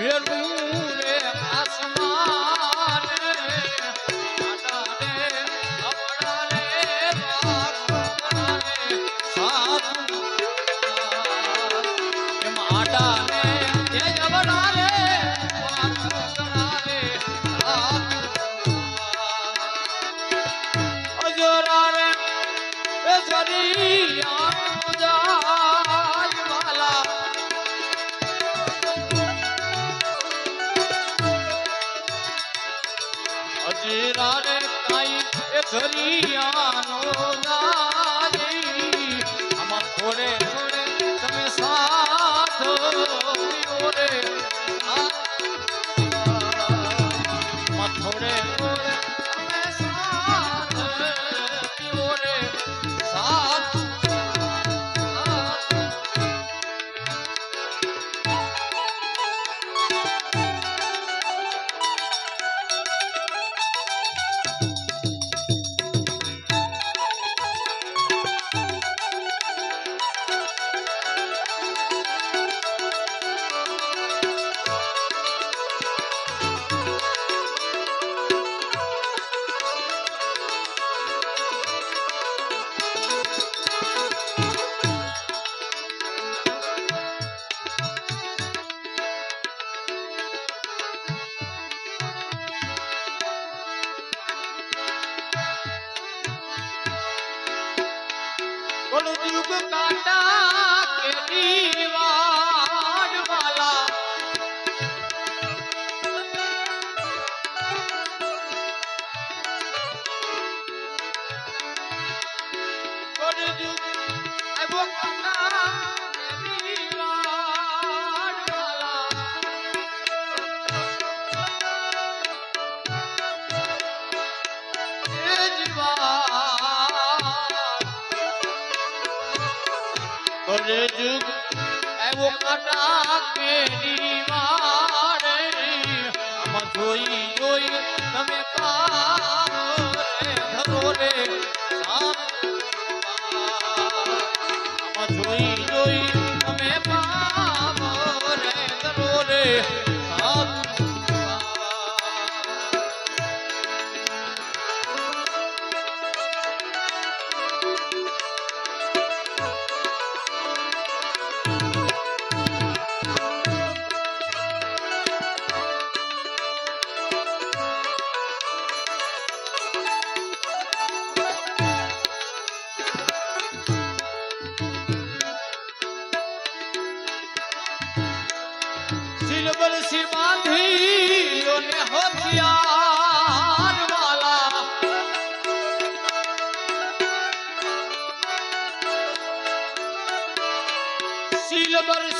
Bien, bien. જુગ એવો કટા કેરી મારે આમાં જોઈ જોઈ તમે ધરો રે જોઈ જોઈ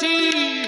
ti.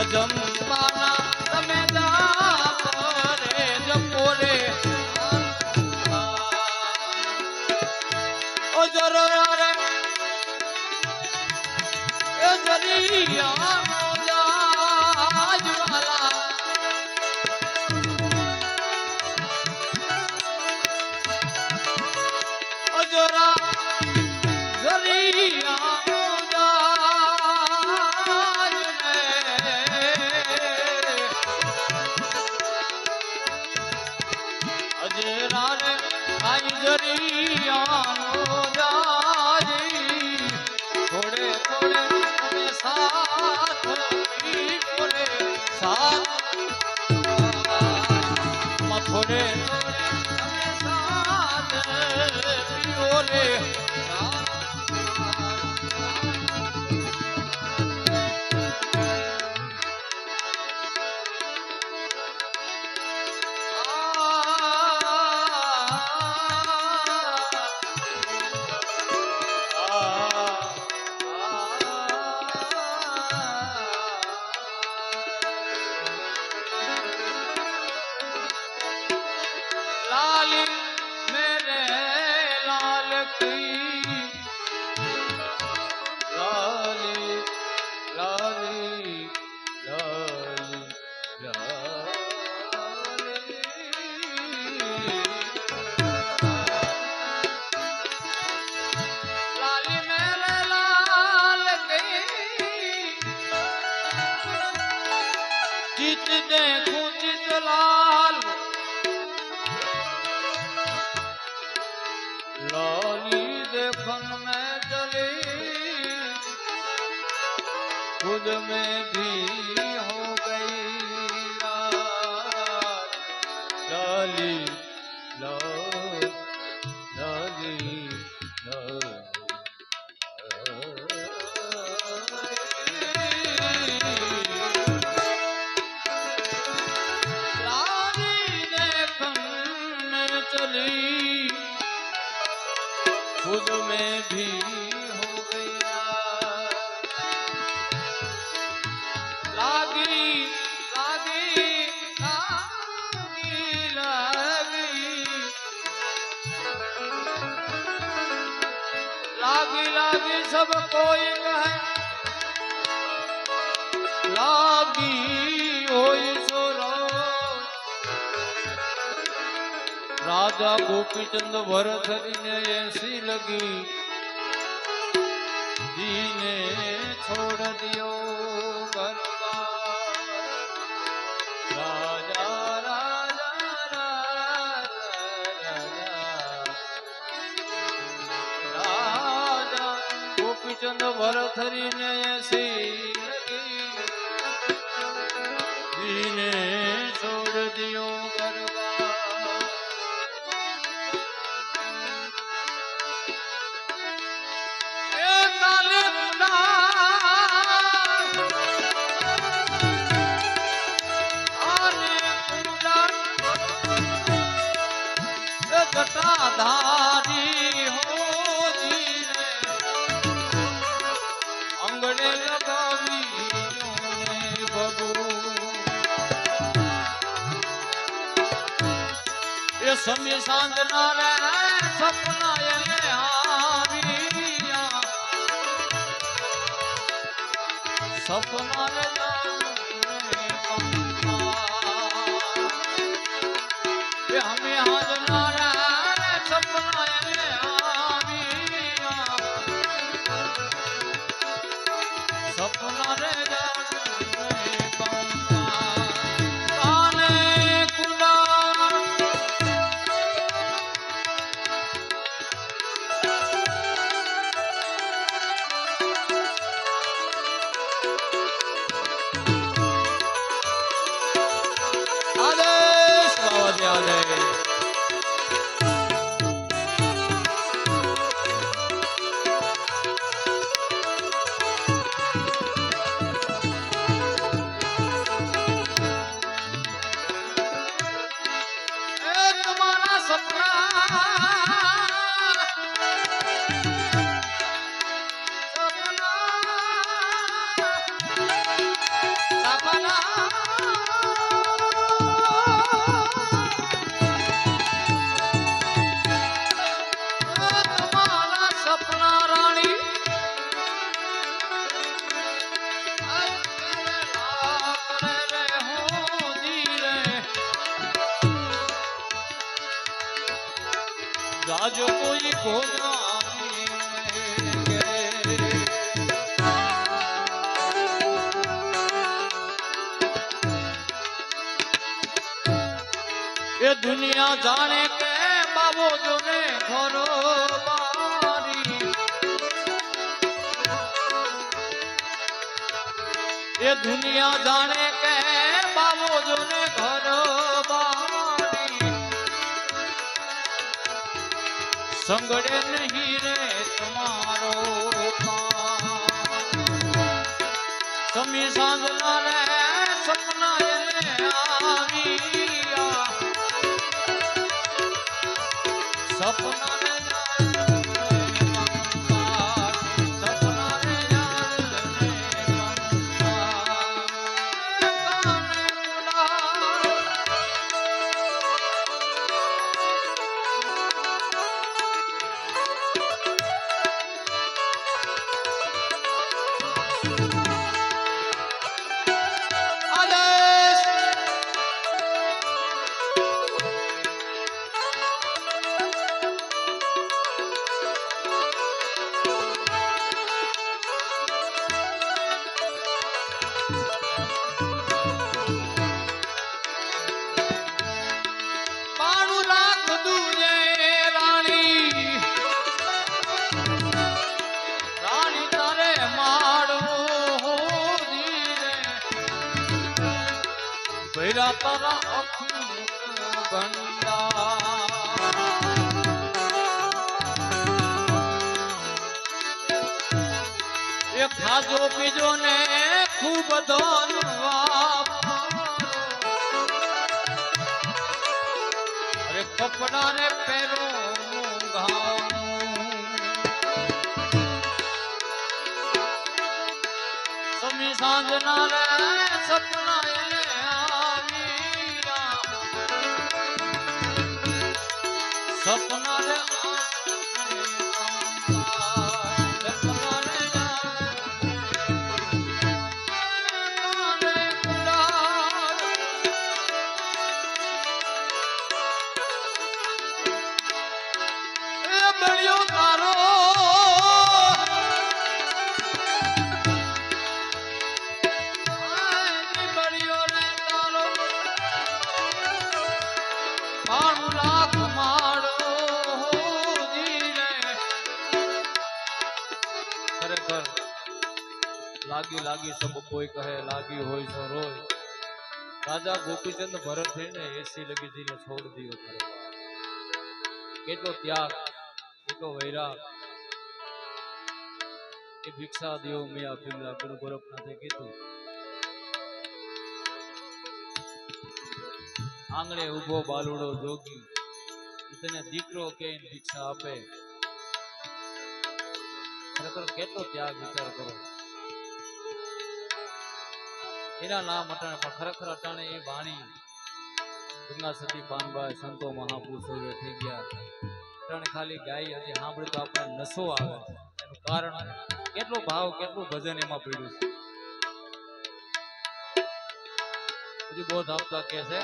અજંપાના જરિયા लाली देखन में चली खुद में भी हो गई लाली में भी हो गया। लागी लागी लागी लागी। लागी लागी सब कोई कहे। રાજા ગોપીચંદ ભરથરીને એસી લગી. જીને છોડ દિયો રાજા રાજા ગોપીચંદ ભરથરીને એસી ધારી હોજી અંગડે લગાવી બબુ એ સમી સાંજના રે સપના સપના કે બાબો જોને બારી એ દુનિયા જાણે કે બાબો જોને ઘરો સંગડે નહીં રે તમારો. સમી સાંજના રે સપના એ ખાજો પીજો ખૂબ ધન. અરે કપડા ને પહેરો. સમી સાંજના સપના લાગી લાગી સબ કોઈ કહે, લાગી હોય તો રોય. રાજા ગોપીચંદ ભરત થઈને એસી લગી જઈને છોડ દીધો કેટલો ત્યાગ, કેટલો વૈરાગ. એ ભિક્ષા દેવો મિયા ભીમલા ગુરુ ગોરખનાથે કીધું. આંગણે ઊભો બાલુડો જોગી તને દીકરો કે ભિક્ષા આપે. ખરેખર કેટલો ત્યાગ વિચાર કરો. એના નામ અટાણે પણ ખરેખર અટાણે એ વાણી. ગંગા સતી પાનભાઈ સંતો, મહાપુરુષો થઈ ગયા અટાણે ખાલી ગાય હતી સાંભળી તો આપણે નસો આવે. એનું કારણ કેટલો ભાવ, કેટલું ભજન એમાં પીડ્યું છે. હજી બોધ આપતા કે છે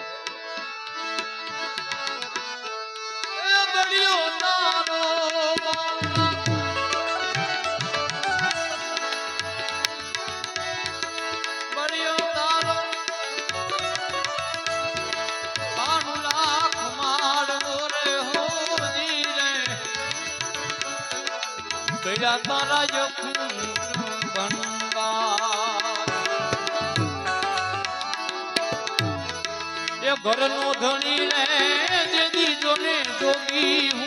બળ્યા તારા બનવા. એ ઘરનો ધણી રે જે દીજો ને જોગી હું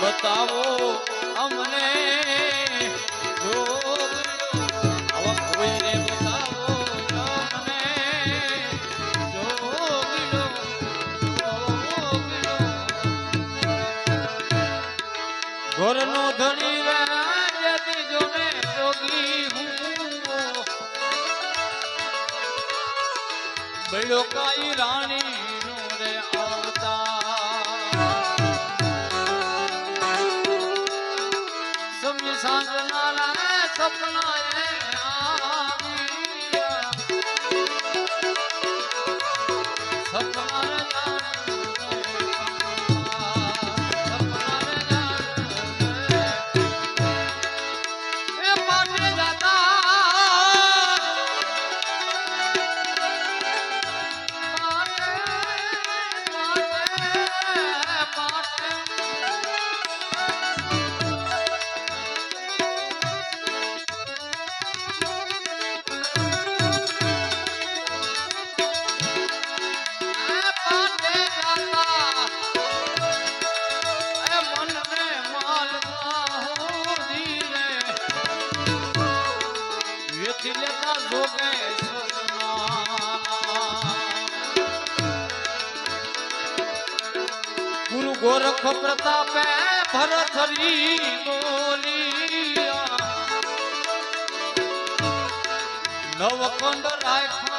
બતાવો અમને. ઘરનો ધણી રાજતી જોને જોગી રાણી રે સપના ગોરખ પ્રતાપે ભરથરી બોલિયા નવકંડ રાખ્યા